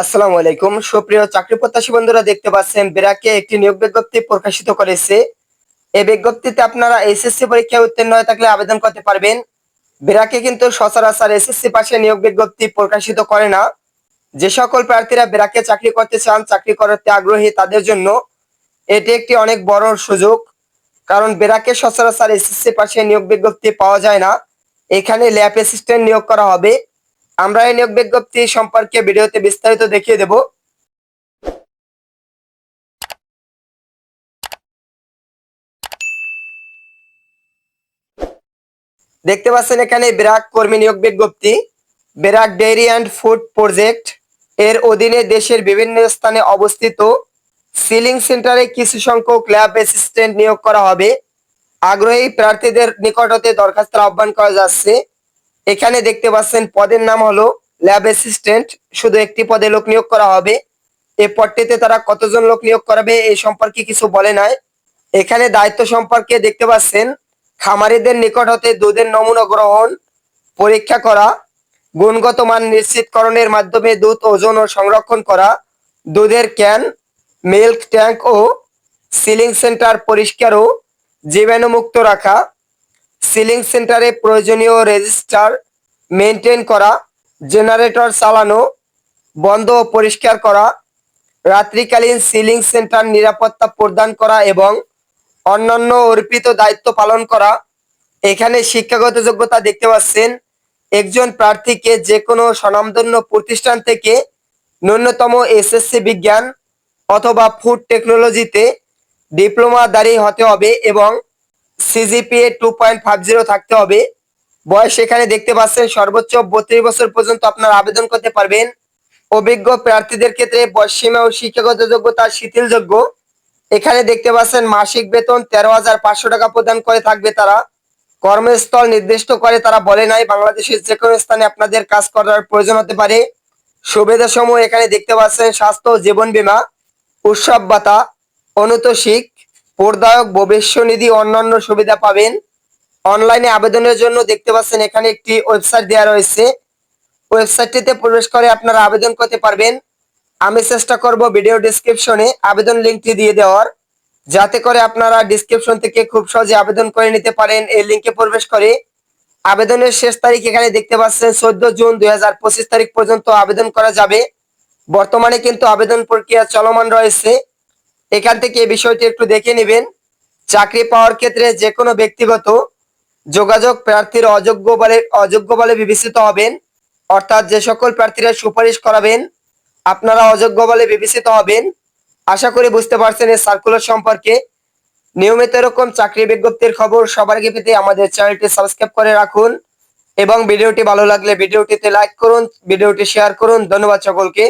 আসসালামু আলাইকুম। সুপ্রিয় চাকরি প্রত্যাশী বন্ধুরা, দেখতে পাচ্ছেন বেরাকে একটি নিয়োগ বিজ্ঞপ্তি প্রকাশিত করেছে। এই বিজ্ঞপ্তিতে আপনারা এসএসসি পরীক্ষায় উত্তীর্ণ হয়ে থাকলে আবেদন করতে পারবেন। বেরাকে কিন্তু সচরাচর এসএসসি পাশে নিয়োগ বিজ্ঞপ্তি প্রকাশিত করে না। যে সকল প্রার্থীরা বেরাকে চাকরি করতে চান, চাকরি করতে আগ্রহী তাদের জন্য এটি একটি অনেক বড় সুযোগ। কারণ বেরাকে সচরাচর এসএসসি পাশে নিয়োগ বিজ্ঞপ্তি পাওয়া যায় না। এখানে ল্যাব অ্যাসিস্ট্যান্ট নিয়োগ করা হবে। আমরা এই নিয়োগ বিজ্ঞপ্তি সম্পর্কে ভিডিওতে বিস্তারিত দেখিয়ে দেব। দেখতে পাচ্ছেন এখানে ব্রাক কর্মী নিয়োগ বিজ্ঞপ্তি। BRAC dairy and food project এর অধীনে দেশের বিভিন্ন স্থানে অবস্থিত। সিলিং সেন্টারে কিছু সংখ্যক ল্যাব অ্যাসিস্ট্যান্ট নিয়োগ করা হবে। আগ্রহী প্রার্থীদের নিকট হতে দরখাস্ত আহ্বান করা যাচ্ছে। এখানে দেখতে পাচ্ছেন, পদের নাম হলো ল্যাব অ্যাসিস্ট্যান্ট। শুধু একটি পদে লোক নিয়োগ করা হবে। এ পদটিতে তারা কতজন লোক নিয়োগ করাবে এই সম্পর্কে কিছু বলে নাই। এখানে দায়িত্ব সম্পর্কে দেখতে পাচ্ছেন, খামারিদের নিকট হতে দুধের নমুনা গ্রহণ, পরীক্ষা করা, গুণগত মান নিশ্চিতকরণের মাধ্যমে দুধ ওজন ও সংরক্ষণ করা, দুধের ক্যান, মিল্ক ট্যাঙ্ক ও সিলিং সেন্টার পরিষ্কার ও জীবাণুমুক্ত রাখা সিলিং সেন্টারে প্রয়োজনীয় রেজিস্টার মেনটেন করা, জেনারেটর চালানো, বন্ধ পরিষ্কার করা, রাত্রিকালীন সিলিং সেন্টার নিরাপত্তা প্রদান করা এবং অন্যান্য অর্পিত দায়িত্ব পালন করা। এখানে শিক্ষাগত যোগ্যতা দেখতে পাচ্ছেন, একজন প্রার্থীকে যে কোনো স্বনামধন্য প্রতিষ্ঠান থেকে ন্যূনতম এসএসসি বিজ্ঞান অথবা ফুড টেকনোলজিতে ডিপ্লোমা দাঁড়িয়ে হতে হবে এবং CGPA two point five zero থাকতে হবে। বয়স এখানে দেখতে পাচ্ছেন, সর্বোচ্চ বত্রিশ বছর পর্যন্ত আপনারা আবেদন করতে পারবেন। অভিজ্ঞ প্রার্থীদের ক্ষেত্রে বয়সীমা ও শিক্ষাগত যোগ্যতা শিথিলযোগ্য। এখানে দেখতে পাচ্ছেন, মাসিক বেতন তেরো হাজার পাঁচশো টাকা প্রদান করে থাকবে তারা। কর্মস্থল নির্দিষ্ট করে তারা বলে নাই, বাংলাদেশের যে কোনো স্থানে আপনাদের কাজ করার প্রয়োজন হতে পারে। সুবিধা সমূহ এখানে দেখতে পাচ্ছেন, স্বাস্থ্য ও জীবন বীমা, উৎসব ভাতা, অনুতোষিক পূর্দায়ক ভবিষ্যনিধি অন্যান্য সুবিধা পাবেন। অনলাইনে আবেদনের জন্য দেখতে পাচ্ছেন এখানে একটি ওয়েবসাইট দেওয়া রয়েছে। ওয়েবসাইটটিতে প্রবেশ করে আপনারা আবেদন করতে পারবেন। আমি চেষ্টা করব ভিডিও ডিসক্রিপশনে আবেদন লিঙ্কটি দিয়ে দেওয়ার। যাতে করে আপনারা ডিসক্রিপশন থেকে খুব সহজে আবেদন করে নিতে পারেন এই লিঙ্কে প্রবেশ করে। আবেদনের শেষ তারিখ এখানে দেখতে পাচ্ছেন চোদ্দ জুন দুই হাজার পঁচিশ তারিখ পর্যন্ত আবেদন করা যাবে। বর্তমানে কিন্তু আবেদন প্রক্রিয়া চলমান রয়েছে। এখান থেকে এই বিষয়টি একটু দেখে নেবেন। চাকরি পাওয়ার ক্ষেত্রে যে কোনো ব্যক্তিগত যোগাযোগ প্রার্থীর অযোগ্য বলে অযোগ্য বলে বিবেচিত হবেন। অর্থাৎ যে সকল প্রার্থীরা সুপারিশ করাবেন, আপনারা অযোগ্য বলে বিবেচিত হবেন। আশা করি বুঝতে পারছেন এই সার্কুলার সম্পর্কে। নিয়মিত এরকম চাকরি বিজ্ঞপ্তির খবর সবার আগে পেতে আমাদের চ্যানেলটি সাবস্ক্রাইব করে রাখুন এবং ভিডিওটি ভালো লাগলে ভিডিওটিতে লাইক করুন, ভিডিওটি শেয়ার করুন। ধন্যবাদ সকলকে।